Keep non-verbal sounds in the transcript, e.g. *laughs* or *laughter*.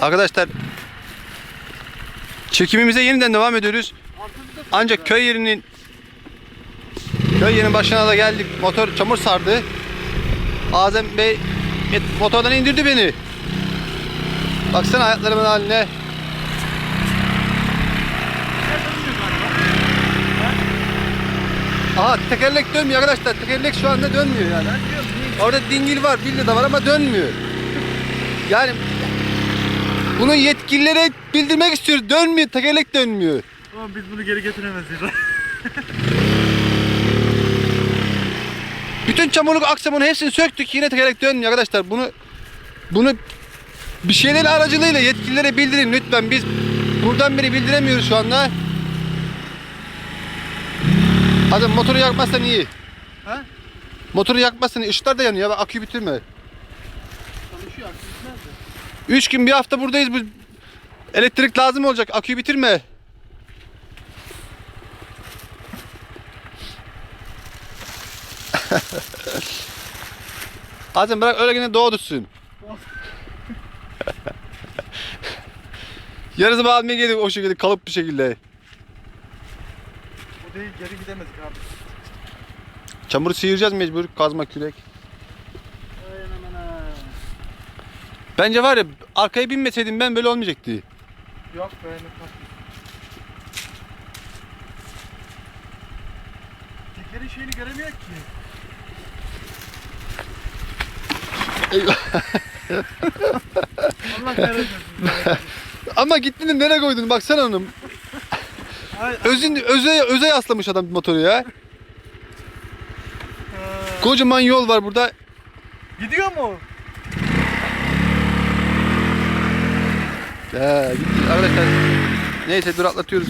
Arkadaşlar çekimimize yeniden devam ediyoruz. Ancak köy yerinin köy yerinin başına da geldik. Motor çamur sardı. Azem Bey motordan indirdi beni. Baksana ayaklarımın haline. Aha tekerlek dönmüyor arkadaşlar. Tekerlek şu anda dönmüyor yani. Orada dingil var, bildi de var ama dönmüyor. Yani bunu yetkililere bildirmek istiyoruz. Dönmüyor, tekerlek dönmüyor. Ama biz bunu geri getiremeyiz. *laughs* Bütün çamurluk aksamını hepsini söktük yine tekerlek dönmüyor arkadaşlar. Bunu bunu bir şeyler aracılığıyla yetkililere bildirin lütfen. Biz buradan beri bildiremiyoruz şu anda. Hadi motoru yakmazsan iyi. Ha? Motoru yakmazsan iyi. Işıklar da yanıyor. Bak, Aküyü Çalışıyor aksiniz nerede? Üç gün bir hafta buradayız. Bu elektrik lazım olacak. Aküyü bitirme. *laughs* Azem bırak öyle yine doğdursun. *laughs* Yarısı bağlamaya geliyor o şekilde kalıp bir şekilde. O değil geri gidemedik abi. Çamuru sıyıracağız mecbur kazma kürek. Bence var ya arkaya binmeseydim ben böyle olmayacaktı. Yok tatlı. Tekerin şeyini göremiyor ki. Allah kahretmesin. Ama gittin nereye koydun baksana. Ay, Özün, öze, öze yaslamış adam motoru ya. Kocaman yol var burada. Gidiyor mu? He, gitti arkadaşlar. Neyse dur atlatıyoruz.